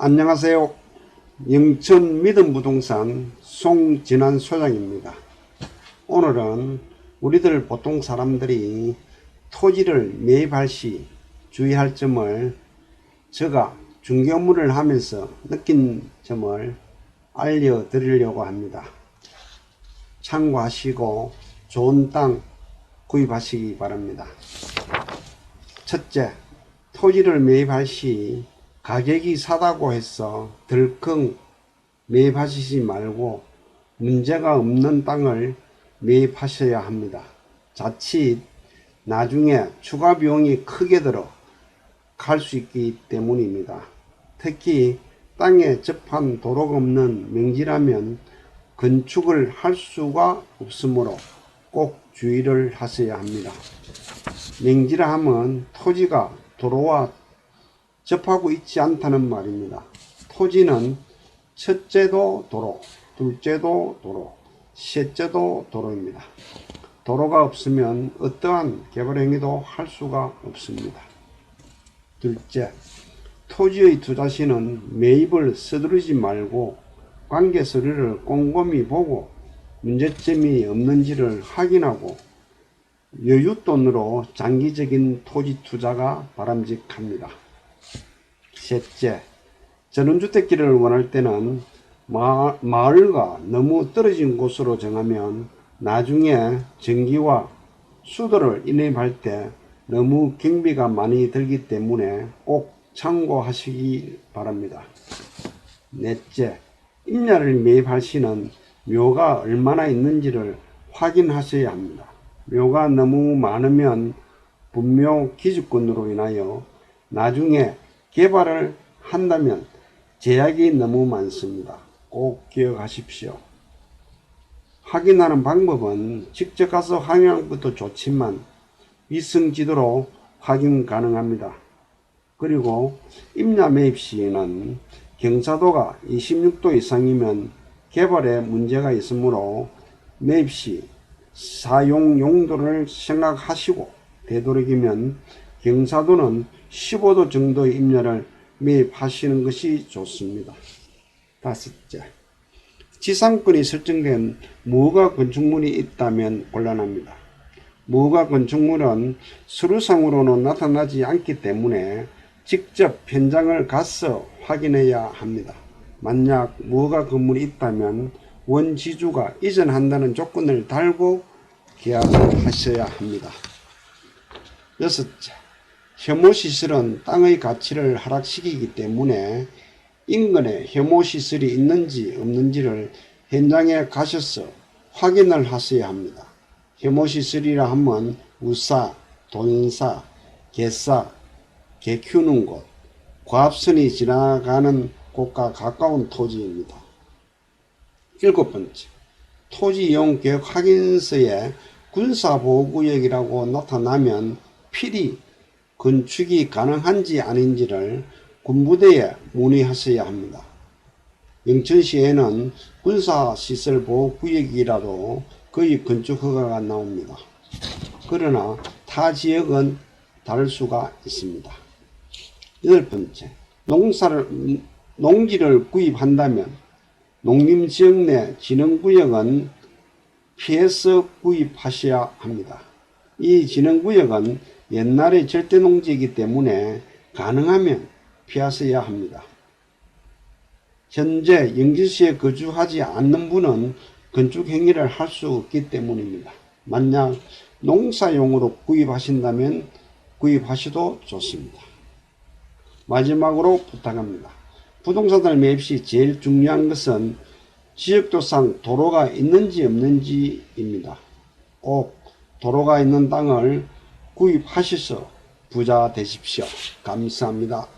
안녕하세요. 영천 믿음부동산 송진환 소장입니다. 오늘은 우리들 보통 사람들이 토지를 매입할 시 주의할 점을 제가 중개업무를 하면서 느낀 점을 알려드리려고 합니다. 참고하시고 좋은 땅 구입하시기 바랍니다. 첫째, 토지를 매입할 시 가격이 사다고 해서 덜컹 매입하시지 말고 문제가 없는 땅을 매입하셔야 합니다. 자칫 나중에 추가 비용이 크게 들어 갈 수 있기 때문입니다. 특히 땅에 접한 도로가 없는 명지라면 건축을 할 수가 없으므로 꼭 주의를 하셔야 합니다. 명지라 하면 토지가 도로와 접하고 있지 않다는 말입니다. 토지는 첫째도 도로, 둘째도 도로, 셋째도 도로입니다. 도로가 없으면 어떠한 개발 행위도 할 수가 없습니다. 둘째, 토지의 투자 시는 매입을 서두르지 말고 관계 서류를 꼼꼼히 보고 문제점이 없는지를 확인하고 여윳돈으로 장기적인 토지 투자가 바람직합니다. 셋째, 전원주택지를 원할 때는 마, 마을과 너무 떨어진 곳으로 정하면 나중에 전기와 수도를 인입할 때 너무 경비가 많이 들기 때문에 꼭 참고하시기 바랍니다. 넷째, 임야를 매입할 시는 묘가 얼마나 있는지를 확인하셔야 합니다. 묘가 너무 많으면 분묘 기주권으로 인하여 나중에 개발을 한다면 제약이 너무 많습니다. 꼭 기억하십시오. 확인하는 방법은 직접 가서 확인하는 것도 좋지만 위성 지도로 확인 가능합니다. 그리고 임야 매입 시에는 경사도가 26도 이상이면 개발에 문제가 있으므로 매입 시 사용 용도를 생각하시고 되도록이면 경사도는 15도 정도의 임야를 매입하시는 것이 좋습니다. 다섯째, 지상권이 설정된 무허가 건축물이 있다면 곤란합니다. 무허가 건축물은 서류상으로는 나타나지 않기 때문에 직접 현장을 가서 확인해야 합니다. 만약 무허가 건물이 있다면 원지주가 이전한다는 조건을 달고 계약을 하셔야 합니다. 여섯째, 혐오시설은 땅의 가치를 하락시키기 때문에 인근에 혐오시설이 있는지 없는지를 현장에 가셔서 확인을 하셔야 합니다. 혐오시설이라 하면 우사, 돈사, 개사, 개 키우는 곳, 과합선이 지나가는 곳과 가까운 토지입니다. 일곱 번째, 토지 이용 계획 확인서에 군사보호구역이라고 나타나면 필히 건축이 가능한지 아닌지를 군부대에 문의하셔야 합니다. 영천시에는 군사시설보호구역이라도 거의 건축 허가가 나옵니다. 그러나 타 지역은 다를 수가 있습니다. 여덟 번째, 농사를, 농지를 구입한다면 농림지역 내 진흥구역은 피해서 구입하셔야 합니다. 이 진흥구역은 옛날의 절대 농지이기 때문에 가능하면 피하셔야 합니다. 현재 영진시에 거주하지 않는 분은 건축 행위를 할 수 없기 때문입니다. 만약 농사용으로 구입하신다면 구입하셔도 좋습니다. 마지막으로 부탁합니다. 부동산을 매입 시 제일 중요한 것은 지역도상 도로가 있는지 없는지입니다. 꼭 도로가 있는 땅을 구입하셔서 부자 되십시오. 감사합니다.